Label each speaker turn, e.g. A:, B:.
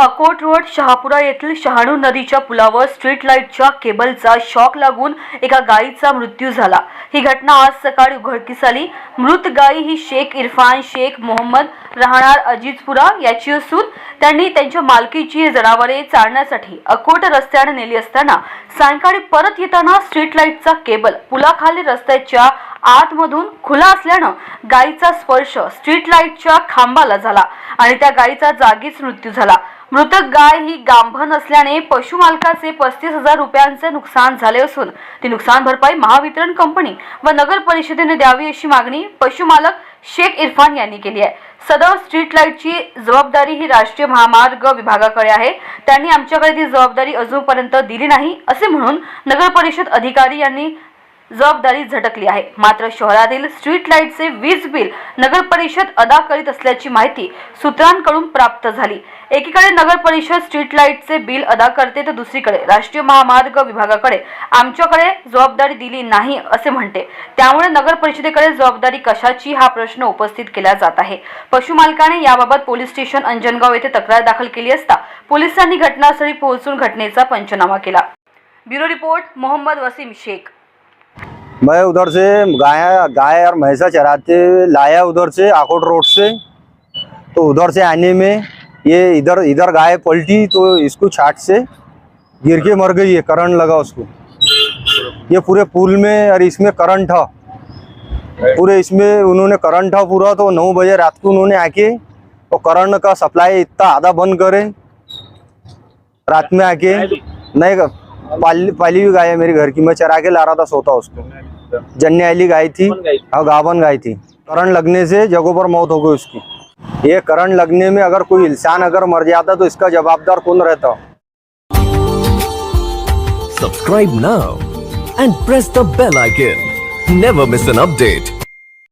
A: Akot road शहापुरा येथील शहाणू नदीच्या पुलावर स्ट्रीट लाईटच्या केबलचा शॉक लागून एका गायीचा मृत्यू झाला. ही घटना आज सकाळी उघडकीस आली. मृत गायी ही शेख इरफान शेख मोहम्मद राहणार अजिजपुरा याची असून त्यांनी त्यांच्या मालकीची जनावरे चालण्यासाठी अकोट रस्त्याने नेली असताना सायंकाळी परत येताना स्ट्रीट लाईटचा केबल पुलाखाली रस्त्याच्या आतमधून खुला असल्यानं गायीचा स्पर्श स्ट्रीट लाईटच्या खांबाला झाला आणि त्या गायीचा जागीच मृत्यू झाला. मृतक गाय ही गांभण असल्याने पशुमालकाचे पस्तीस हजार रुपयांचे नुकसान झाले असून ती नुकसान भरपाई महावितरण कंपनी व नगर परिषदेने द्यावी अशी मागणी पशुमालक शेख इरफान यांनी केली आहे. सदर स्ट्रीट लाईटची जबाबदारी ही राष्ट्रीय महामार्ग विभागाकडे आहे. त्यांनी आमच्याकडे ती जबाबदारी अजूनपर्यंत दिली नाही असे म्हणून नगर परिषद अधिकारी यांनी जबाबदारी झटकली आहे. मात्र शहरातील स्ट्रीट लाईटचे वीज बिल नगर परिषद अदा करीत असल्याची माहिती सूत्रांकडून प्राप्त झाली. एकीकडे नगर परिषद स्ट्रीट लाईटचे बिल अदा करते तर दुसरीकडे राष्ट्रीय महामार्ग विभागाकडे आमच्याकडे जबाबदारी दिली नाही असे म्हणते. त्यामुळे नगर परिषदेकडे जबाबदारी कशाची हा प्रश्न उपस्थित केला जात आहे. पशुमालकाने याबाबत पोलीस स्टेशन अंजनगाव येथे तक्रार दाखल केली असता पोलिसांनी घटनास्थळी पोहोचून घटनेचा पंचनामा केला. Bureau report Mohammed Wasim Shaikh.
B: मैं उधर से गाय गाय और भैंसा चराते लाया उधर से आकोट रोड से। तो उधर से आने में ये इधर इधर गाय पलटी तो इसको छाट से गिर के मर गई है करंट लगा उसको। ये पूरे पुल में और इसमें करंट था। पूरे इसमें उन्होंने करंट था पूरा तो नौ बजे रात को उन्होंने आके वो करंट का सप्लाई इतना आधा बंद करे। रात में आके, नहीं, पाली पाली हुई गाय है मेरे घर की, मैं चरा के ला रहा था, सोता उसको। जन्ने अली गाय थी। और गावन गाय थी। करंट लगने से जगहों पर मौत हो गई उसकी। ये करंट लगने में अगर कोई इंसान अगर मर जाता तो इसका जवाबदार कौन रहता?
C: Subscribe now and press the bell icon never miss an update.